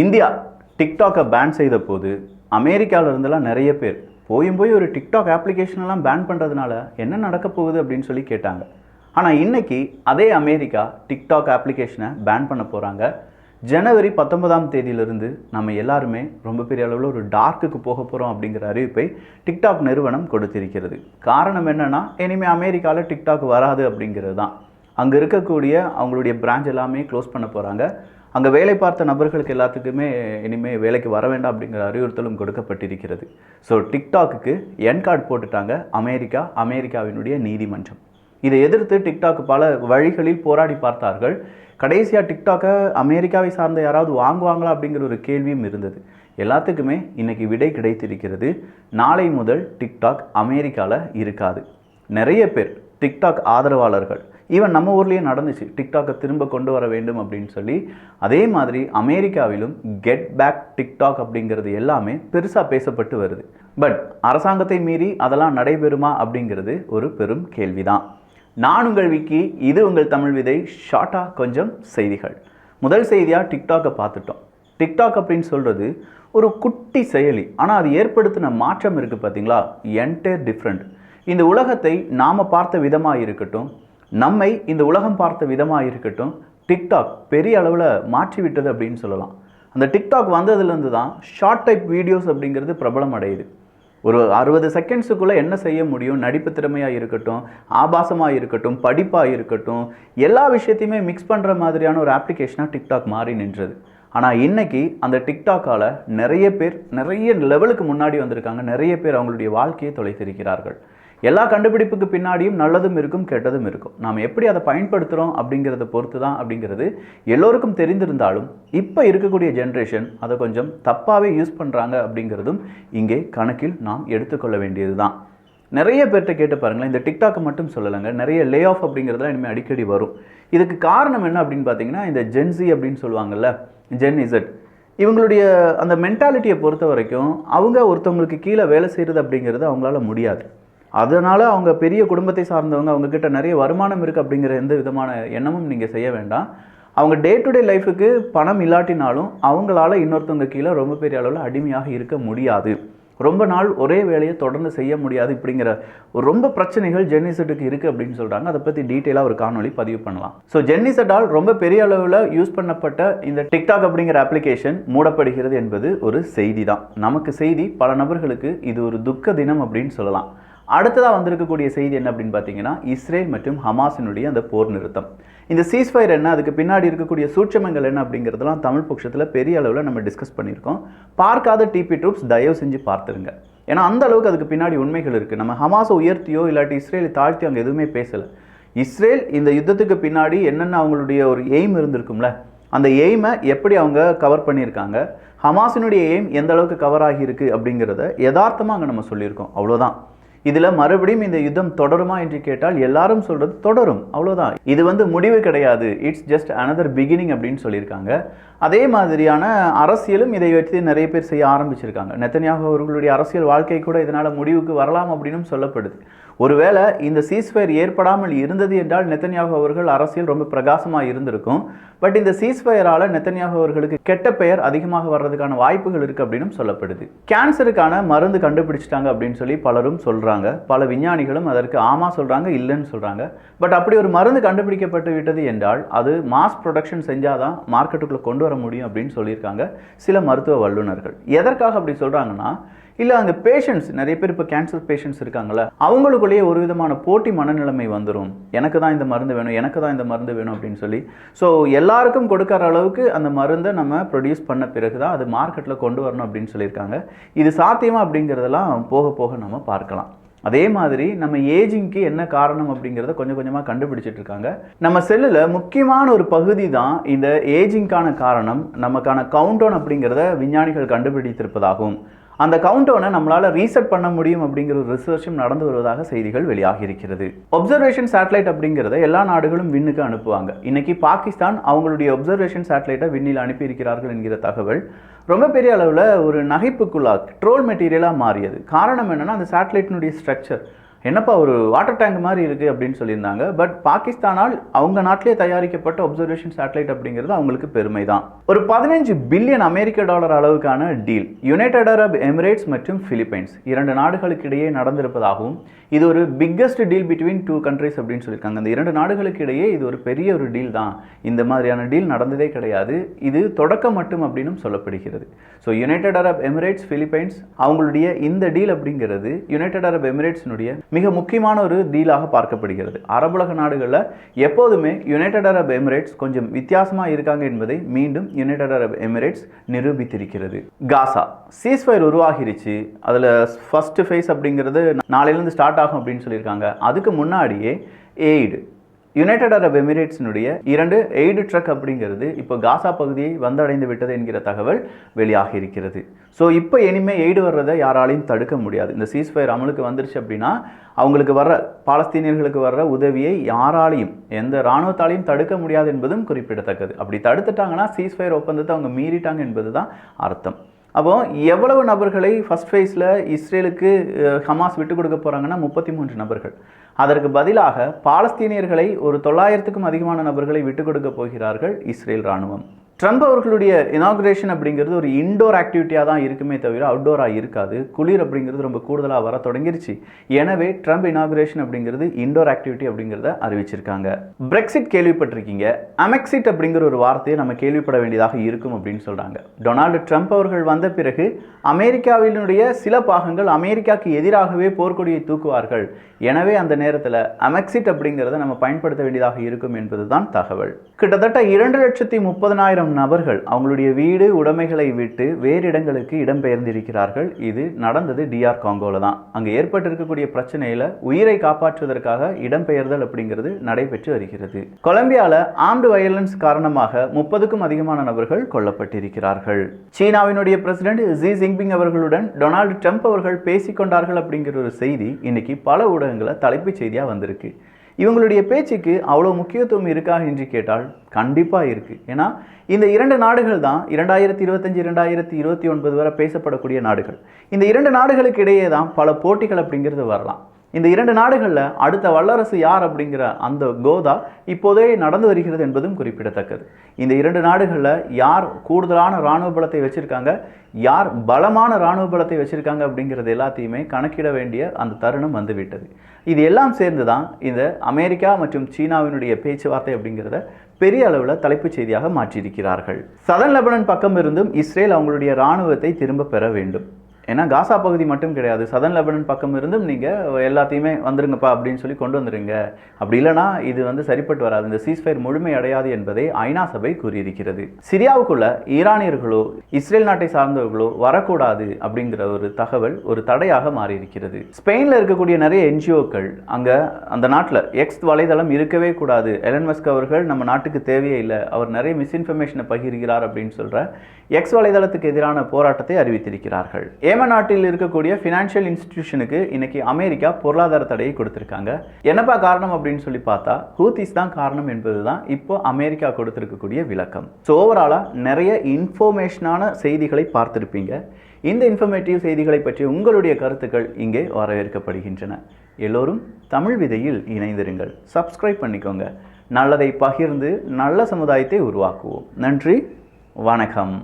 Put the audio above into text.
India டிக்டாக்கை pan செய்த போது அமெரிக்காவிலிருந்தெல்லாம் நிறைய பேர் போயும் போய் ஒரு டிக்டாக் அப்ளிகேஷனெல்லாம் பேன் பண்ணுறதுனால என்ன நடக்க போகுது அப்படின்னு சொல்லி கேட்டாங்க. ஆனால் இன்னைக்கு அதே அமெரிக்கா டிக்டாக் அப்ளிகேஷனை பேன் பண்ண போகிறாங்க ஜனவரி பத்தொன்பதாம் தேதியிலிருந்து நம்ம எல்லாருமே ரொம்ப பெரிய அளவில் ஒரு டார்க்குக்கு போக போகிறோம் அப்படிங்கிற அறிவிப்பை டிக்டாக் நிறுவனம் கொடுத்திருக்கிறது. காரணம் என்னன்னா இனிமேல் அமெரிக்காவில் டிக்டாக் வராது அப்படிங்கிறது தான். அங்கே இருக்கக்கூடிய அவங்களுடைய பிரான்ச் எல்லாமே க்ளோஸ் பண்ண போகிறாங்க அங்கே வேலை பார்த்த நபர்களுக்கு எல்லாத்துக்குமே இனிமேல் வேலைக்கு வர வேண்டாம் அப்படிங்கிற அறிவுறுத்தலும் கொடுக்கப்பட்டிருக்கிறது. ஸோ டிக்டாக்குக்கு என் கார்டு போட்டுட்டாங்க. அமெரிக்கா அமெரிக்காவினுடைய நீதிமன்றம். இதை எதிர்த்து டிக்டாக் பல வழிகளில் போராடி பார்த்தார்கள். கடைசியாக டிக்டாக்கை அமெரிக்காவை சார்ந்த யாராவது வாங்குவாங்களா அப்படிங்கிற ஒரு கேள்வியும் இருந்தது. எல்லாத்துக்குமே இன்றைக்கி விடை கிடைத்திருக்கிறது. நாளை முதல் டிக்டாக் அமெரிக்காவில் இருக்காது. நிறைய பேர் டிக்டாக் ஆதரவாளர்கள் ஈவன் நம்ம ஊர்லேயே நடந்துச்சு. டிக்டாக்கை திரும்ப கொண்டு வர வேண்டும் அப்படின்னு சொல்லி. அதே மாதிரி அமெரிக்காவிலும் கெட் பேக் டிக்டாக் அப்படிங்கிறது எல்லாமே பெருசாக பேசப்பட்டு வருது. பட் அரசாங்கத்தை மீறி அதெல்லாம் நடைபெறுமா அப்படிங்கிறது ஒரு பெரும் கேள்விதான். நான் உங்கள் விக்கி இது உங்கள் தமிழ் விதை ஷார்ட்டாக கொஞ்சம் செய்திகள். முதல் செய்தியாக டிக்டாக்கை பார்த்துட்டோம். டிக்டாக் அப்படின்னு சொல்கிறது ஒரு குட்டி செயலி. ஆனால் அது ஏற்படுத்தின மாற்றம் இருக்குது பார்த்தீங்களா என்டையர் டிஃப்ரெண்ட் இந்த உலகத்தை நாம் பார்த்த விதமாக இருக்கட்டும் நம்மை இந்த உலகம் பார்த்த விதமாக இருக்கட்டும் டிக்டாக் பெரிய அளவில் மாற்றி விட்டது அப்படின்னு சொல்லலாம். அந்த டிக்டாக் வந்ததுலேருந்து தான் ஷார்ட் டைப் வீடியோஸ் அப்படிங்கிறது பிரபலம் அடையுது. ஒரு அறுபது செகண்ட்ஸுக்குள்ளே என்ன செய்ய முடியும்? நடிப்பு திறமையாக இருக்கட்டும் ஆபாசமாக இருக்கட்டும் படிப்பாக இருக்கட்டும் எல்லா விஷயத்தையுமே மிக்ஸ் பண்ணுற மாதிரியான ஒரு ஆப்ளிகேஷனாக டிக்டாக் மாறி நின்றது. ஆனால் இன்னைக்கு அந்த டிக்டாக்கால் நிறைய பேர் நிறைய லெவலுக்கு முன்னாடி வந்திருக்காங்க. நிறைய பேர் அவங்களுடைய வாழ்க்கையை தொலைத்திருக்கிறார்கள். எல்லா கண்டுபிடிப்புக்கு பின்னாடியும் நல்லதும் இருக்கும் கெட்டதும் இருக்கும். நாம் எப்படி அதை பயன்படுத்துகிறோம் அப்படிங்கிறத பொறுத்து தான் அப்படிங்கிறது எல்லோருக்கும் தெரிந்திருந்தாலும் இப்போ இருக்கக்கூடிய ஜென்ரேஷன் அதை கொஞ்சம் தப்பாகவே யூஸ் பண்ணுறாங்க அப்படிங்கிறதும் இங்கே கணக்கில் நாம் எடுத்துக்கொள்ள வேண்டியது தான் நிறைய பேர்கிட்ட கேட்டு பாருங்களேன் இந்த டிக்டாக்கு மட்டும் சொல்லலைங்க நிறைய லே ஆஃப் அப்படிங்கிறதுலாம் இனிமேல் அடிக்கடி வரும். இதுக்கு காரணம் என்ன அப்படின்னு பார்த்தீங்கன்னா இந்த ஜென்சி அப்படின்னு சொல்லுவாங்கல்ல ஜென் இசட் இவங்களுடைய அந்த மென்டாலிட்டியை பொறுத்த வரைக்கும் அவங்க ஒருத்தவங்களுக்கு கீழே வேலை செய்கிறது அப்படிங்கிறது அவங்களால முடியாது. அதனால் அவங்க பெரிய குடும்பத்தை சார்ந்தவங்க அவங்கக்கிட்ட நிறைய வருமானம் இருக்குது அப்படிங்கிற எந்த விதமான எண்ணமும் நீங்கள் செய்ய வேண்டாம். அவங்க டே டு டே லைஃபுக்கு பணம் இல்லாட்டினாலும் அவங்களால இன்னொருத்தவங்க கீழே ரொம்ப பெரிய அளவில் அடிமையாக இருக்க முடியாது. ரொம்ப நாள் ஒரே வேலையை தொடர்ந்து செய்ய முடியாது இப்படிங்கிற ஒரு ரொம்ப பிரச்சனைகள் ஜென்னிசெட்டுக்கு இருக்குது அப்படின்னு சொல்கிறாங்க அதை பற்றி டீட்டெயிலாக ஒரு காணொலி பதிவு பண்ணலாம். ஸோ ஜென்னிசெட்டால் ரொம்ப பெரிய அளவில் யூஸ் பண்ணப்பட்ட இந்த டிக்டாக் அப்படிங்கிற அப்ளிகேஷன் மூடப்படுகிறது என்பது ஒரு செய்தி தான். நமக்கு செய்தி பல நபர்களுக்கு இது ஒரு துக்க தினம் அப்படின்னு சொல்லலாம். அடுத்ததாக வந்திருக்கக்கூடிய செய்தி என்ன அப்படின்னு பார்த்தீங்கன்னா இஸ்ரேல் மற்றும் ஹமாஸினுடைய அந்த போர் நிறுத்தம். இந்த சீஸ்ஃபயர் என்ன அதுக்கு பின்னாடி இருக்கக்கூடிய சூட்சமங்கள் என்ன அப்படிங்கிறதெல்லாம் தமிழ் பட்சத்தில் பெரிய அளவில் நம்ம டிஸ்கஸ் பண்ணியிருக்கோம். பார்க்காத டிபி ட்ரூப்ஸ் தயவு செஞ்சு பார்த்துருங்க. ஏன்னா அந்த அளவுக்கு அதுக்கு பின்னாடி உண்மைகள் இருக்குது நம்ம ஹமாஸை உயர்த்தியோ இல்லாட்டி இஸ்ரேலை தாழ்த்தியோ அங்கே எதுவுமே பேசலை. இஸ்ரேல் இந்த யுத்தத்துக்கு பின்னாடி என்னென்ன அவங்களுடைய ஒரு எய்ம் இருந்திருக்கும்ல அந்த எய்மை எப்படி அவங்க கவர் பண்ணியிருக்காங்க ஹமாஸினுடைய எய்ம் எந்த அளவுக்கு கவர் ஆகியிருக்கு அப்படிங்கிறத யதார்த்தமாக அங்கே நம்ம சொல்லியிருக்கோம். அவ்வளோதான் இதில் மறுபடியும் இந்த யுத்தம் தொடருமா என்று கேட்டால் எல்லாரும் சொல்றது தொடரும் அவ்வளோதான் இது வந்து முடிவு கிடையாது. இட்ஸ் ஜஸ்ட் அனதர் பிகினிங் அப்படின்னு சொல்லியிருக்காங்க. அதே மாதிரியான அரசியலும் இதை வச்சு நிறைய பேர் செய்ய ஆரம்பிச்சிருக்காங்க. நெத்தனியாக அவர்களுடைய அரசியல் வாழ்க்கை கூட இதனால் முடிவுக்கு வரலாம் அப்படின்னும் சொல்லப்படுது. ஒருவேளை இந்த சீஸ்ஃபயர் ஏற்படாமல் இருந்தது என்றால் நெத்தன்யாகு அவர்கள் அரசியல் ரொம்ப பிரகாசமாக இருந்திருக்கும். பட் இந்த சீஸ்ஃபயரால் நெத்தன்யாகு அவர்களுக்கு கெட்ட பெயர் அதிகமாக வர்றதுக்கான வாய்ப்புகள் இருக்குது அப்படின்னு சொல்லப்படுது. கேன்சருக்கான மருந்து கண்டுபிடிச்சிட்டாங்க அப்படின்னு சொல்லி பலரும் சொல்கிறாங்க பல விஞ்ஞானிகளும் அதற்கு ஆமா சொல்கிறாங்க இல்லைன்னு சொல்கிறாங்க பட் அப்படி ஒரு மருந்து கண்டுபிடிக்கப்பட்டு விட்டது என்றால் அது மாஸ் ப்ரொடக்ஷன் செஞ்சாதான் மார்க்கெட்டுக்குள்ளே கொண்டு வர முடியும் அப்படின்னு சொல்லியிருக்காங்க சில மருத்துவ வல்லுநர்கள். எதற்காக அப்படி சொல்கிறாங்கன்னா இல்லை அந்த பேஷண்ட்ஸ் நிறைய பேர் இப்போ கேன்சர் பேஷண்ட்ஸ் இருக்காங்கள அவங்களுக்குள்ளேயே ஒரு விதமான போட்டி மனநிலைமை வந்துடும் எனக்கு தான் இந்த மருந்து வேணும் எனக்கு தான் இந்த மருந்து வேணும் அப்படின்னு சொல்லி. ஸோ எல்லாருக்கும் கொடுக்குற அளவுக்கு அந்த மருந்தை நம்ம ப்ரொடியூஸ் பண்ண பிறகு தான் அது மார்க்கெட்டில் கொண்டு வரணும் அப்படின்னு சொல்லியிருக்காங்க. இது சாத்தியமா அப்படிங்கிறதெல்லாம் போக போக நம்ம பார்க்கலாம். அதே மாதிரி நம்ம ஏஜிங்க்கு என்ன காரணம் அப்படிங்கிறத கொஞ்சம் கொஞ்சமாக கண்டுபிடிச்சிட்டு இருக்காங்க நம்ம செல்லில் முக்கியமான ஒரு பகுதி தான் இந்த ஏஜிங்க்கான காரணம் நமக்கான கவுண்டவுன் அப்படிங்கிறத விஞ்ஞானிகள் கண்டுபிடித்திருப்பதாகும். அந்த கவுண்டவுனை நம்மளால் ரீசெட் பண்ண முடியும் அப்படிங்கிற ஒரு ரிசர்ச்சும் நடந்து வருவதாக செய்திகள் வெளியாகி இருக்கிறது ஒப்சர்வேஷன் சேட்டலைட் அப்படிங்கிறத எல்லா நாடுகளும் விண்ணுக்கு அனுப்புவாங்க. இன்னைக்கு பாகிஸ்தான் அவங்களுடைய ஒப்சர்வேஷன் சேட்டலைட்டை விண்ணில் அனுப்பியிருக்கிறார்கள் என்கிற தகவல் ரொம்ப பெரிய அளவில் ஒரு நகைப்புக்குள்ளாக ட்ரோல் மெட்டீரியலாக மாறியது. காரணம் என்னென்னா அந்த சேட்டலைட்டினுடைய ஸ்ட்ரக்சர் என்னப்பா ஒரு வாட்டர் டேங்க் மாதிரி இருக்குது அப்படின்னு சொல்லியிருந்தாங்க. பட் பாகிஸ்தானால் அவங்க நாட்டிலே தயாரிக்கப்பட்ட ஒப்சர்வேஷன் சேட்டலைட் அப்படிங்கிறது அவங்களுக்கு பெருமை தான் ஒரு பதினஞ்சு பில்லியன் அமெரிக்க டாலர் அளவுக்கான டீல் யுனைடெட் அரப் எமிரேட்ஸ் மற்றும் பிலிப்பைன்ஸ் இரண்டு நாடுகளுக்கு இடையே நடந்திருப்பதாகவும் இது ஒரு biggest deal between two countries அப்படின்னு சொல்லியிருக்காங்க. அந்த இரண்டு நாடுகளுக்கு இடையே இது ஒரு பெரிய ஒரு டீல் தான். இந்த மாதிரியான டீல் நடந்ததே கிடையாது. இது தொடக்கம் மட்டும் அப்படின்னும் சொல்லப்படுகிறது. So United Arab Emirates Philippines அவங்களுடைய இந்த டீல் அப்படிங்கிறது யுனைடெட் அரப் எமிரேட்ஸினுடைய மிக முக்கியமான ஒரு டீலாக பார்க்கப்படுகிறது. அரபுலக நாடுகளில் எப்போதுமே யுனைடெட் அரப் எமிரேட்ஸ் கொஞ்சம் வித்தியாசமாக இருக்காங்க என்பதை மீண்டும் யுனைடெட் அரப் எமிரேட்ஸ் நிரூபித்திருக்கிறது. காசா சீஸ்ஃபயர் உருவாகிருச்சு. அதில் ஃபஸ்ட்டு ஃபேஸ் அப்படிங்கிறது நாளையிலேருந்து ஸ்டார்ட் ஆகும் அப்படின்னு சொல்லியிருக்காங்க. அதுக்கு முன்னாடியே எய்டு யுனைடெட் அரப் எமிரேட்ஸினுடைய இரண்டு எய்டு ட்ரக் அப்படிங்கிறது இப்போ காசா பகுதியை வந்தடைந்து விட்டது என்கிற தகவல் வெளியாகி இருக்கிறது. ஸோ இப்போ இனிமேல் எய்டு வர்றதை யாராலையும் தடுக்க முடியாது. இந்த சீஸ்ஃபயர் அமலுக்கு வந்துருச்சு அப்படின்னா அவங்களுக்கு வர்ற பாலஸ்தீனியர்களுக்கு வர்ற உதவியை யாராலையும் எந்த இராணுவத்தாலையும் தடுக்க முடியாது என்பதும் குறிப்பிடத்தக்கது. அப்படி தடுத்துட்டாங்கன்னா சீஸ்ஃபயர் ஒப்பந்தத்தை அவங்க மீறிட்டாங்க என்பது தான் அர்த்தம். அப்போ எவ்வளவு நபர்களை ஃபஸ்ட் ஃபேஸில் இஸ்ரேலுக்கு ஹமாஸ் விட்டு கொடுக்க போகிறாங்கன்னா முப்பத்தி மூன்று நபர்கள். அதற்கு பதிலாக பாலஸ்தீனியர்களை ஒரு தொள்ளாயிரத்துக்கும் அதிகமான நபர்களை விட்டு கொடுக்க போகிறார்கள் இஸ்ரேல் இராணுவம். ட்ரம்ப் அவர்களுடைய இனாகுரேஷன் அப்படிங்கிறது ஒரு இன்டோர் ஆக்டிவிட்டியாக தான் இருக்குமே தவிர அவுட்டோராக இருக்காது. குளிர் அப்படிங்கிறது ரொம்ப கூடுதலாக வர தொடங்கிருச்சு. எனவே ட்ரம்ப் இனாகுரேஷன் அப்படிங்கிறது இன்டோர் ஆக்டிவிட்டி அப்படிங்கிறத அறிவிச்சிருக்காங்க. பிரெக்சிட் கேள்விப்பட்டிருக்கீங்க. அமெக்சிட் அப்படிங்கிற ஒரு வார்த்தையை நம்ம கேள்விப்பட வேண்டியதாக இருக்கும் அப்படின்னு சொல்கிறாங்க டொனால்டு ட்ரம்ப் அவர்கள் வந்த பிறகு அமெரிக்காவினுடைய சில பாகங்கள் அமெரிக்காவுக்கு எதிராகவே போர்க்கொடியை தூக்குவார்கள். எனவே அந்த நேரத்தில் அமெக்சிட் அப்படிங்கிறத நம்ம பயன்படுத்த வேண்டியதாக இருக்கும் என்பதுதான் தகவல். கிட்டத்தட்ட இரண்டு லட்சத்தி முப்பதனாயிரம் நபர்கள் அவங்களுடைய வீடு உடைமைகளை விட்டு வேறு இடங்களுக்கு இடம்பெயர்ந்திருக்கிறார்கள். இது நடந்தது டிஆர் காங்கோல தான். அங்கே ஏற்பட்டிருக்கக்கூடிய பிரச்சனையில் உயிரை காப்பாற்றுவதற்காக இடம்பெயர்தல் அப்படிங்கிறது நடைபெற்று வருகிறது. கொலம்பியால ஆம்டு வயலன்ஸ் காரணமாக முப்பதுக்கும் அதிகமான நபர்கள் கொல்லப்பட்டிருக்கிறார்கள். சீனாவினுடைய பிரசிடென்ட் ஜி ஜின்பிங் அவர்களுடன் டொனால்டு ட்ரம்ப் அவர்கள் பேசிக்கொண்டார்கள் அப்படிங்கிற ஒரு செய்தி இன்னைக்கு பல ஊடகங்களை தலைப்புச் செய்தியாக வந்திருக்கு. இவங்களுடைய பேச்சுக்கு அவ்வளோ முக்கியத்துவம் இருக்கா என்று கேட்டால் கண்டிப்பாக இருக்குது ஏன்னா இந்த இரண்டு நாடுகள் தான் இரண்டாயிரத்தி இருபத்தஞ்சி இரண்டாயிரத்தி இருபத்தி ஒன்பது வரை பேசப்படக்கூடிய நாடுகள். இந்த இரண்டு நாடுகளுக்கு இடையே தான் பல போட்டிகள் அப்படிங்கிறது வரலாம். இந்த இரண்டு நாடுகளில் அடுத்த வல்லரசு யார் அப்படிங்கிற அந்த கோதா இப்போதே நடந்து வருகிறது என்பதும் குறிப்பிடத்தக்கது. இந்த இரண்டு நாடுகளில் யார் கூடுதலான இராணுவ பலத்தை வச்சுருக்காங்க யார் பலமான இராணுவ பலத்தை வச்சுருக்காங்க அப்படிங்கிறது எல்லாத்தையுமே கணக்கிட வேண்டிய அந்த தருணம் வந்துவிட்டது. இது எல்லாம் சேர்ந்து தான் இந்த அமெரிக்கா மற்றும் சீனாவினுடைய பேச்சுவார்த்தை அப்படிங்கிறத பெரிய அளவில் தலைப்புச் செய்தியாக மாற்றியிருக்கிறார்கள். சதன் லெபனன் பக்கம் இருந்தும் இஸ்ரேல் அவங்களுடைய இராணுவத்தை திரும்ப பெற வேண்டும். ஏன்னா காசா பகுதி மட்டும் கிடையாது. சதன் லெபனன் பக்கம் இருந்தும் நீங்கள் எல்லாத்தையுமே வந்துருங்கப்பா அப்படின்னு சொல்லி கொண்டு வந்துருங்க. அப்படி இல்லைனா இது வந்து சரிப்பட்டு வராது. இந்த சீஸ்ஃபயர் முழுமை அடையாது என்பதை ஐநா சபை கூறியிருக்கிறது. சிரியாவுக்குள்ள ஈரானியர்களோ இஸ்ரேல் நாட்டை சார்ந்தவர்களோ வரக்கூடாது அப்படிங்கிற ஒரு தகவல் ஒரு தடையாக மாறியிருக்கிறது. ஸ்பெயினில் இருக்கக்கூடிய நிறைய என்ஜிஓக்கள் அங்கே அந்த நாட்டில் எக்ஸ் வலைதளம் இருக்கவே கூடாது. எலன் மஸ்க் அவர்கள் நம்ம நாட்டுக்கு தேவையே இல்லை. அவர் நிறைய மிஸ்இன்ஃபர்மேஷனை பகிர்கிறார் அப்படின்னு சொல்கிற எக்ஸ் வலைதளத்துக்கு எதிரான போராட்டத்தை அறிவித்திருக்கிறார்கள். ஏமன் நாட்டில் இருக்கக்கூடிய ஃபினான்ஷியல் இன்ஸ்டிடியூஷனுக்கு இன்னைக்கு அமெரிக்கா பொருளாதார தடையை கொடுத்துருக்காங்க. என்னப்பா காரணம் அப்படின்னு சொல்லி பார்த்தா ஹூத்திஸ் தான் காரணம் என்பது தான் இப்போ அமெரிக்கா கொடுத்துருக்கக்கூடிய விளக்கம். ஸோ ஓவராலாக நிறைய இன்ஃபர்மேஷனான செய்திகளை பார்த்துருப்பீங்க. இந்த இன்ஃபர்மேட்டிவ் செய்திகளை பற்றி உங்களுடைய கருத்துக்கள் இங்கே வரவேற்கப்படுகின்றன. எல்லோரும் தமிழ் விதையில் இணைந்திருங்கள். சப்ஸ்கிரைப் பண்ணிக்கோங்க. நல்லதை பகிர்ந்து நல்ல சமுதாயத்தை உருவாக்குவோம். நன்றி. வணக்கம்.